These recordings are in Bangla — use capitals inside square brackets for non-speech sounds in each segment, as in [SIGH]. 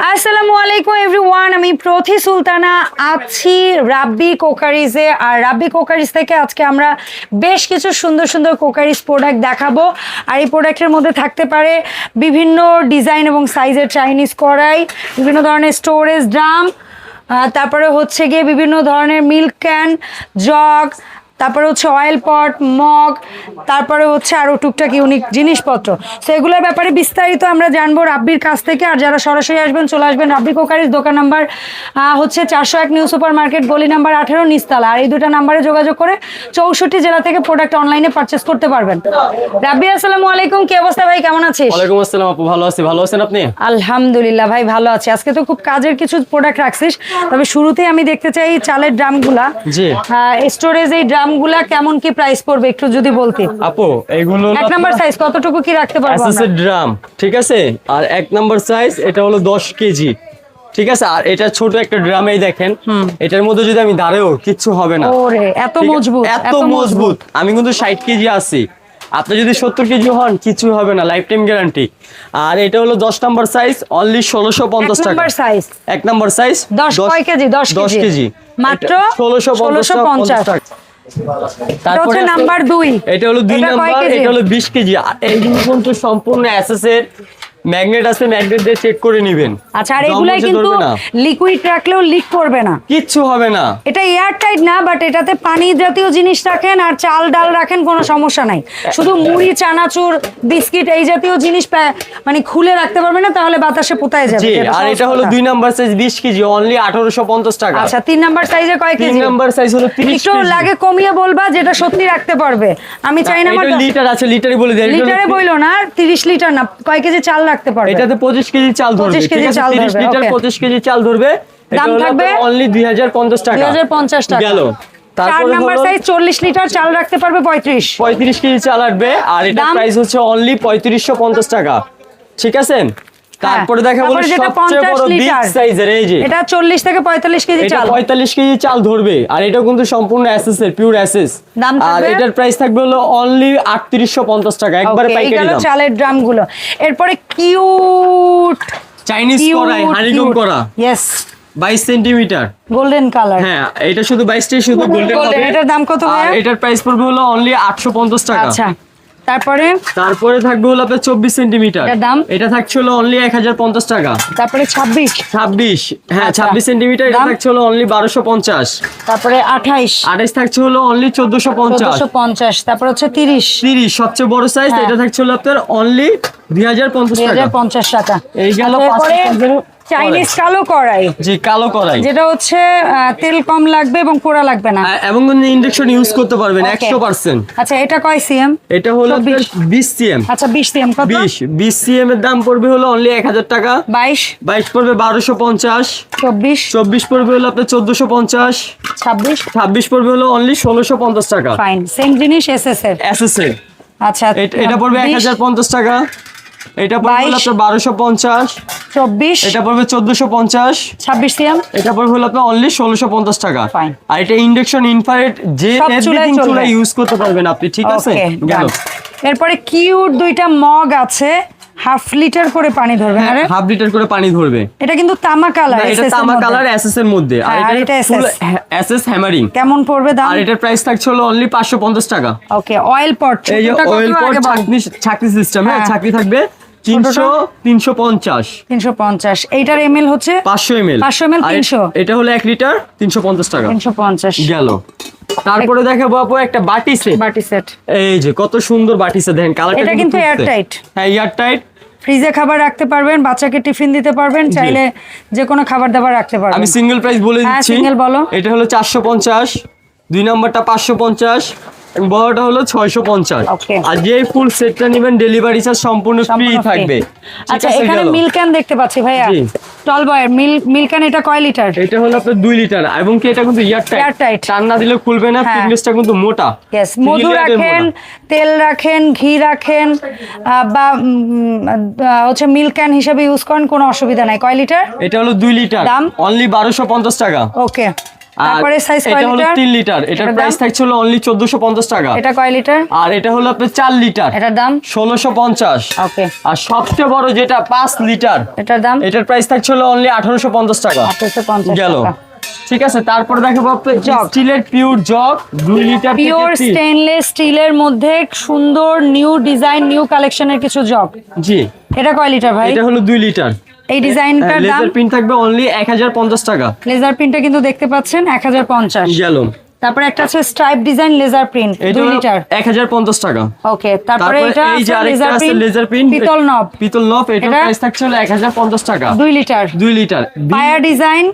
আসসালামু আলাইকুম এভরিওয়ান আমি প্রথি সুলতানা, আছি রাব্বি কোকারিজে। আর রাব্বি কোকারিজ থেকে আজকে আমরা বেশ কিছু সুন্দর সুন্দর কোকারিজ প্রোডাক্ট দেখাবো। আর এই প্রোডাক্টের মধ্যে থাকতে পারে বিভিন্ন ডিজাইন এবং সাইজের চাইনিজ কড়াই, বিভিন্ন ধরনের স্টোরেজ ড্রাম তারপরে হচ্ছে গিয়ে বিভিন্ন ধরনের মিল্ক ক্যান জগ তারপরে হচ্ছে অয়েল পট মগ তারপরে হচ্ছে আরও টুকটাক ইউনিক জিনিসপত্র। তো এগুলোর ব্যাপারে বিস্তারিত আমরা জানব রাব্বির কাছ থেকে। আর যারা সরাসরি আসবেন চলে আসবেন রাব্বি কোকারিজ দোকান নাম্বার হচ্ছে চারশো এক নিউ সুপার মার্কেট গলি নাম্বার আঠেরো নিস্তালা। আর এই দুটো নাম্বারে যোগাযোগ করে চৌষট্টি জেলা থেকে প্রোডাক্ট অনলাইনে পারচেস করতে পারবেন। রাব্বি আসসালামু আলাইকুম। কি অবস্থা ভাই? কেমন আছিস? ওয়ালাইকুম আসসালাম আপু ভালো আছি। ভালো আছেন আপনি? আলহামদুলিল্লাহ ভাই ভালো আছি। আজকে তো খুব কাজের কিছু প্রোডাক্ট রাখছিস। তবে শুরুতেই আমি দেখতে চাই চালের ড্রামগুলা জি। স্টোরেজ এই ড্রামগুলা কেমন কি প্রাইস পড়বে? একটু যদি বলতে। আপু এগুলো এক নাম্বার সাইজ কতটুকু কি রাখতে পারব আমরা? ড্রাম ঠিক আছে? আর এক নাম্বার সাইজ এটা হলো দশ কেজি ঠিক আছে? আর এটা ছোট একটা ড্রামেই দেখেন এটার মধ্যে যদি আমি দাঁড়াও কিচ্ছু হবে না। ওরে এত মজবুত এত মজবুত। আমি কিন্তু ষাট কেজি আছি। আপনি যদি সত্তর কেজি হন কিছু হবে না লাইফ টাইম গ্যারান্টি আর এটা হলো দশ নাম্বার সাইজ অনলি ষোলোশো পঞ্চাশ টাকা। নাম্বার সাইজ এক নাম্বার সাইজ দশ কেজি? দশ কেজি। মাত্র ষোলোশো পঞ্চাশ 1650 টাকা। হচ্ছে নাম্বার দুই। এটা হলো দুই এটা নাম্বার এটা হলো বিশ কেজি। এই এইগুলো কিন্তু সম্পূর্ণ এসএস এর। ম্যাগনেট আছে ম্যাগনেট দিয়ে চেক করে নেবেন। আচ্ছা আর এগুলাই কিন্তু লিকুইড রাখলেও লিক করবে না। কিচ্ছু হবে না। এটা এয়ার টাইট না বাট এটাতে পানি জাতীয় জিনিস রাখেন আর চাল ডাল রাখেন কোনো সমস্যা নাই। শুধু মুড়ি চানাচুর বিস্কিট এই জাতীয় জিনিস মানে খুলে রাখতে পারবে না তাহলে বাতাসে পোতায় যাবে। আর এটা হলো দুই নাম্বার সাইজ বিশ কেজি অনলি আঠারোশো পঞ্চাশ টাকা। আচ্ছা তিন নাম্বার সাইজে কয় কেজি তিন কেজি? নাম্বার সাইজ হলো তিরিশ একটু লাগে কমিয়ে বলবা যেটা সত্যি রাখতে পারবে। আমি চাই না আমার লিটার আছে লিটারে বলে দেয় লিটারে বইলো না তিরিশ লিটার না কয় কেজি চাল রাখতে পারবে। এটাতে পঁচিশ কেজি চাল ধরবে 25 কেজি চাল ধরবে 30 লিটার okay. পঁচিশ কেজি চাল ধরবে দাম থাকবে? অনলি দুই হাজার পঞ্চাশ টাকা। দুই হাজার পঞ্চাশ টাকা। গেল। চার নাম্বার সাইজ চল্লিশ লিটার চাল রাখতে পারবে পঁয়ত্রিশ। পঁয়ত্রিশ কেজি চাল আসবে আর এটা প্রাইস হচ্ছে অনলি পঁয়ত্রিশশো পঞ্চাশ টাকা। ঠিক আছে? তারপরে দেখা বলো হ্যাঁ। যেটা সবচেয়ে 50 বড় বিগ লিটার। সাইজের এই যে। এটা চল্লিশ থেকে পঁয়তাল্লিশ কেজি এটা চাল। পঁয়তাল্লিশ কেজি চাল ধরবে আর এটা কিন্তু সম্পূর্ণ অ্যাসেস এর পিওর অ্যাসেস আর এটার প্রাইস থাকবে হলো অনলি আটত্রিশশো পঞ্চাশ টাকা একবারে পাইকারি দাম। চালের ড্রামগুলো এরপরে কিউট চাইনিজ করাই হানিকম করা ইয়েস বাইশ সেন্টিমিটার। গোল্ডেন কালার হ্যাঁ এটা শুধু বাইশটাই শুধু [LAUGHS] গোল্ডেন হবে এটার দাম কত এটার প্রাইস পড়বে হলো অনলি আটশো পঞ্চাশ টাকা। আচ্ছা। তারপরে? তারপরে থাকবে হলো আপনার চব্বিশ সেন্টিমিটার দাম? এটা থাকছে হলো অনলি এক হাজার পঞ্চাশ টাকা। তারপরে ছাব্বিশ? ছাব্বিশ। হ্যাঁ আচ্ছা। ছাব্বিশ সেন্টিমিটার এটা? থাকছে হলো অনলি বারোশো পঞ্চাশ। তারপরে আঠাইশ। আঠাইশ থাকছে হলো অনলি চোদ্দশো পঞ্চাশ। পঞ্চাশ। তারপর হচ্ছে তিরিশ। তিরিশ সবচেয়ে বড় সাইজ হ্যাঁ। এটা থাকছে হলো আপনার অনলি দুই হাজার পঞ্চাশ টাকা। হাজার পঞ্চাশ টাকা। এই গেল চাইনিজ কালো কড়াই। জি কালো কড়াই। যেটা হচ্ছে তেল কম লাগবে এবং পোড়া লাগবে না। এবং ইন্ডাকশন ইউজ করতে পারবেন Okay. একশো পার্সেন্ট আচ্ছা এটা কয় সিএম এটা হলো আপনার বিশ সিএম আচ্ছা বিশ সিএম কত? বিশ। বিশ সিএম এর দাম পড়বে হলো অনলি এক হাজার টাকা। বাইশ। বাইশ পড়বে বারোশো পঞ্চাশ। চব্বিশ। চব্বিশ পড়বে হলো আপনার চোদ্দশো পঞ্চাশ। ছাব্বিশ। ছাব্বিশ পড়বে হলো অনলি ষোলোশো পঞ্চাশ টাকা। ফাইন সেম জিনিস এস এস এর এসএসএ আচ্ছা এটা পড়বে এক বিশ, হাজার পঞ্চাশ টাকা। এটা পড়বে হলো আপনার বারোশো পঞ্চাশ। চব্বিশ। এটা পড়বে চোদ্দশো পঞ্চাশ। ছাব্বিশ সিএম। এটা পড়বে হলো আপনার অনলি ষোলোশো পঞ্চাশ টাকা। আর এটা ইন্ডাকশন ইনফ্রারেড যে এভরিথিং চুলা ইউজ করতে পারবেন আপনি ঠিক আছে? এরপরে কিউট দুইটা মগ আছে। হাফ লিটার করে পানি ধরবে হ্যাঁ, আরে? হাফ লিটার করে পানি ধরবে। এটা কিন্তু তামা কালার এটা তামা কালার এসএস এর মধ্যে। আর হ্যাঁ, এটা ফুল এসএস। হ্যামারিং কেমন পড়বে দাম? আর এটার প্রাইস থাকছে হলো অনলি পাঁচশো পঞ্চাশ টাকা। ওকে অয়েল পট এই যে অয়েল পট ছাকনি ছাকনি সিস্টেম হ্যাঁ হ্যাঁ। ছাকনি থাকবে এইটার এমএল হচ্ছে? পাঁচশো এম এল 500 ml 300 এটা হলো লিটার তিনশো পঞ্চাশ টাকা। গেল। তারপরে দেখাবো আপু একটা বাটি সেট বাটি সেট এই যে কত সুন্দর বাটি সেট দেখেন কালারটা এটা কিন্তু airtight। হ্যাঁ এয়ার টাইট ফ্রিজে খাবার রাখতে পারবেন বাচ্চাকে টিফিন দিতে পারবেন চাইলে যে কোনো খাবার দাবার রাখতে পারবেন। আমি সিঙ্গেল প্রাইস বলে হ্যাঁ, দিচ্ছি। সিঙ্গেল বলো। এটা হলো চারশো পঞ্চাশ দুই নম্বরটা পাঁচশো পঞ্চাশ বড়টা হলো ছয়শো পঞ্চাশ। Okay. আর যে ফুল সেটটা নেবেন ডেলিভারি চার্জ সম্পূর্ণ ফ্রি থাকবে। আচ্ছা এখানে গেল। মিল্ক ক্যান দেখতে পাচ্ছি ভাইয়া। টল বয়ের মিল মিল্ক ক্যান এটা কয় লিটার এটা হলো আপনার দুই লিটার এবং কি এটা কিন্তু ইয়ার টাইট Airtight। টান না দিলে খুলবে না হ্যাঁ। ফিটনেসটা কিন্তু মোটা। মধু রাখেন তেল রাখেন ঘি রাখেন বা হচ্ছে মিল্ক ক্যান হিসেবে ইউজ করেন কোনো অসুবিধা নাই। কয় লিটার এটা হলো দুই লিটার দাম? অনলি বারোশো পঞ্চাশ টাকা। ওকে তারপরে size কয় এটা হলো লিটার? তিন লিটার এটার প্রাইস? থাকছিল অনলি চোদ্দশো পঞ্চাশ টাকা। এটা কয় লিটার আর এটা হলো আপনার চার লিটার এটার দাম? ষোলোশো পঞ্চাশ। ওকে আর সবচেয়ে বড় যেটা পাঁচ লিটার এটার দাম? এটার প্রাইস থাকছিল অনলি আঠারোশো পঞ্চাশ টাকা। আঠারোশো পঞ্চাশ গেল। ঠিক আছে তারপরে দেখাবো। স্টিলের পিওর জগ দুই লিটার পিওর স্টেনলেস স্টিলের মধ্যে সুন্দর নিউ ডিজাইন নিউ কালেকশনের কিছু জগ জি। এটা কয় লিটার ভাই? এটা হলো দুই লিটার এই ডিজাইনটার দাম? লেজার প্রিন্ট থাকবে অনলি এক হাজার পঞ্চাশ টাকা। লেজার প্রিন্টটা কিন্তু দেখতে পাচ্ছেন এক হাজার পঞ্চাশ। তারপরে একটা আছে স্ট্রাইপ ডিজাইন লেজার প্রিন্ট এটা দুই লিটার এক হাজার পঞ্চাশ টাকা। ওকে তারপরে এটা এই যে আরেকটা আছে লেজার প্রিন্ট পিতল নব। পিতল নব এটার এটা? প্রাইস থাকছে হলো এক হাজার পঞ্চাশ টাকা। 2 লিটার 2 লিটার পায়া ডিজাইন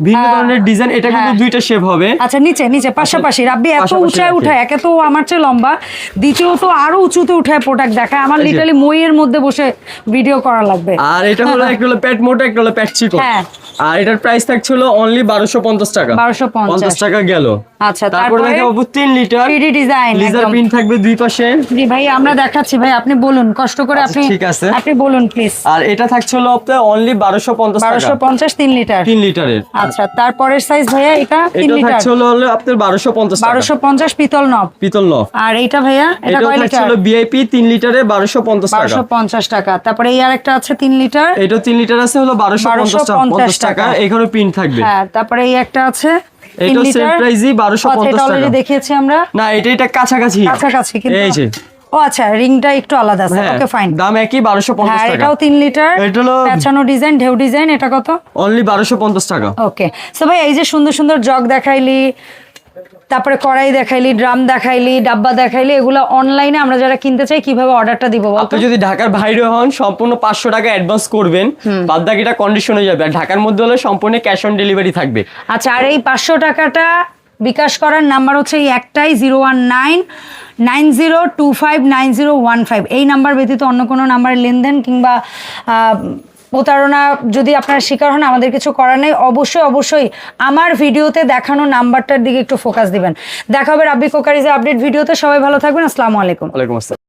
ভিন্ন ধরনের ডিজাইন এটা কিন্তু হ্যাঁ। দুইটা শেপ হবে। আচ্ছা নিচে নিচে পাশাপাশি। রাব্বি এত উঁচায় উঠায় একে তো আমার চেয়ে লম্বা। দ্বিতীয়ত আরও উঁচুতে উঠায় প্রোডাক্ট দেখায়। আমার। লিটারালি মইয়ের মধ্যে বসে ভিডিও করা লাগবে। আর এটা হলো [LAUGHS] একটা হলো প্যাট মোটা একটা হলো প্যাট চিকন। হ্যাঁ। আর এটার প্রাইস থাকছিল অনলি বারোশো পঞ্চাশ টাকা। 1250 পঞ্চাশ। টাকা গেল। আচ্ছা তারপর দেখাবো তিন লিটার 3D ডিজাইন লিজার প্রিন্ট থাকবে দুই পাশে। জি ভাই আমরা দেখাচ্ছি ভাই আপনি বলুন কষ্ট করে আচ্ছা, আপনি ঠিক আছে। আপনি বলুন প্লিজ আর এটা থাকছিল আপনার অনলি বারোশো পঞ্চাশ বারোশো টাকা পঞ্চাশ তিন লিটার তিন লিটারের আচ্ছা তারপরের সাইজ ভাইয়া এটা তিন লিটার থাকছে হলো হলো আপনার বারোশো পঞ্চাশ টাকা। বারোশো পঞ্চাশ পিতল নব। পিতল নব। আর এইটা ভাইয়া এটা কয় লিটার হলো বিআইপি তিন লিটারে বারোশো পঞ্চাশ টাকা। বারোশো পঞ্চাশ টাকা। তারপরে এই আর একটা আছে তিন লিটার এটা তিন লিটার আছে হলো বারোশো পঞ্চাশ 1250 পঞ্চাশ টাকা। এখানে প্রিন্ট থাকবে। হ্যাঁ তারপরে এই একটা আছে লিটার same price-ই 1250 এটা অলরেডি টাকা। দেখিয়েছি আমরা। না এটা এটা কাছাকাছি। কাছাকাছি কিন্তু এই যে। ও আচ্ছা রিংটা একটু আলাদা আছে। হ্যাঁ ওকে ফাইন দাম একই হ্যাঁ এটাও লিটার। এটা হলো- ডিজাইন ঢেউ ডিজাইন এটা কত? অনলি বারোশো পঞ্চাশ টাকা। ওকে। সো ভাই এই যে সুন্দর সুন্দর জগ দেখাইলি তারপরে কড়াই দেখাইলি ড্রাম দেখাইলি ডাব্বা দেখাইলি এগুলো অনলাইনে আমরা যারা কিনতে চাই কীভাবে অর্ডারটা দিব আপনি যদি ঢাকার বাইরে হন সম্পূর্ণ পাঁচশো টাকা অ্যাডভান্স করবেন। বাদ বাকিটা কন্ডিশন হয়ে যাবে। আর ঢাকার মধ্যে হলে সম্পূর্ণ ক্যাশ অন ডেলিভারি থাকবে। আচ্ছা আর এই পাঁচশো টাকাটা বিকাশ করার নাম্বার হচ্ছে এই একটাই zero one nine nine zero two five, nine zero one five. এই নাম্বার ব্যতীত অন্য কোনো নাম্বারে লেনদেন কিংবা প্রতারণা যদি আপনারা শিকার হন, আমাদের কিছু করার নেই। অবশ্যই অবশ্যই আমার ভিডিওতে দেখানো নাম্বারটার দিকে একটু ফোকাস দিবেন। দেখা হবে রাব্বি কোকারিজের আপডেট ভিডিওতে। সবাই ভালো থাকবেন। আসসালামু আলাইকুম। আলাইকুম আসসালাম।